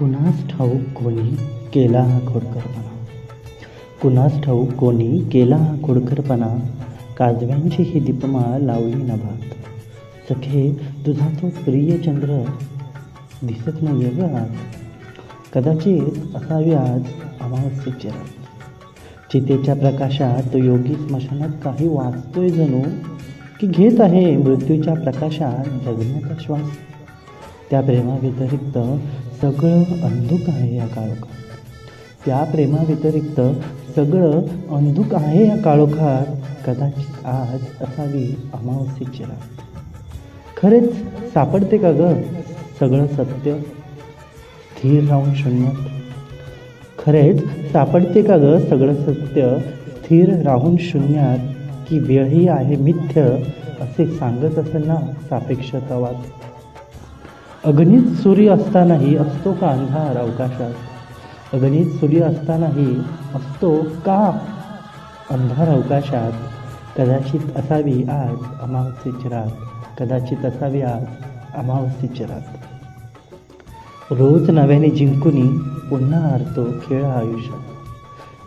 कुणास ठाऊक कोणी केला हा खोडकरपणा? कुणास ठाऊक कोणी केला हा खोडकरपणा? काजव्यांची ही दीपमाळ लावली नभात सखे तुझा तो प्रिय चंद्र दिसत नाही ग आज कदाचित असावी आज अमावस्येची रात चितेच्या प्रकाशात तो योगी स्मशानात काही वाचतोय जणू की घेत आहे मृत्यूच्या प्रकाशात जगण्याचा श्वास. त्या प्रेमाव्यतिरिक्त सगळं अंधुक आहे या काळोखात. त्या प्रेमाव्यतिरिक्त सगळं अंधुक आहे या काळोखात. कदाचित आज असावी अमावस्येची रात. खरेच सापडते का ग सगळं सत्य? स्थिर राहून शून्यात. खरेच सापडते का ग सगळं सत्य? स्थिर राहून शून्यात. की वेळही आहे मिथ्य असे सांगत असेल ना सापेक्षतावाद. अगणित सूर्य असतानाही असतो का अंधार अवकाशात? अगणित सूर्य असतानाही असतो का अंधार अवकाशात? कदाचित असावी आज अमावस्येची रात. कदाचित असावी आज अमावस्येची रात. रोज नव्याने जिंकुनी पुन्हा हरतो खेळ आयुष्यात.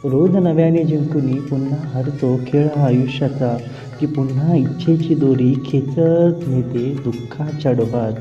रोज नव्याने जिंकुनी पुन्हा हरतो खेळ हा आयुष्याचा की पुन्हा इच्छेची दोरी खेचत नेते दुःखाच्या डोहात.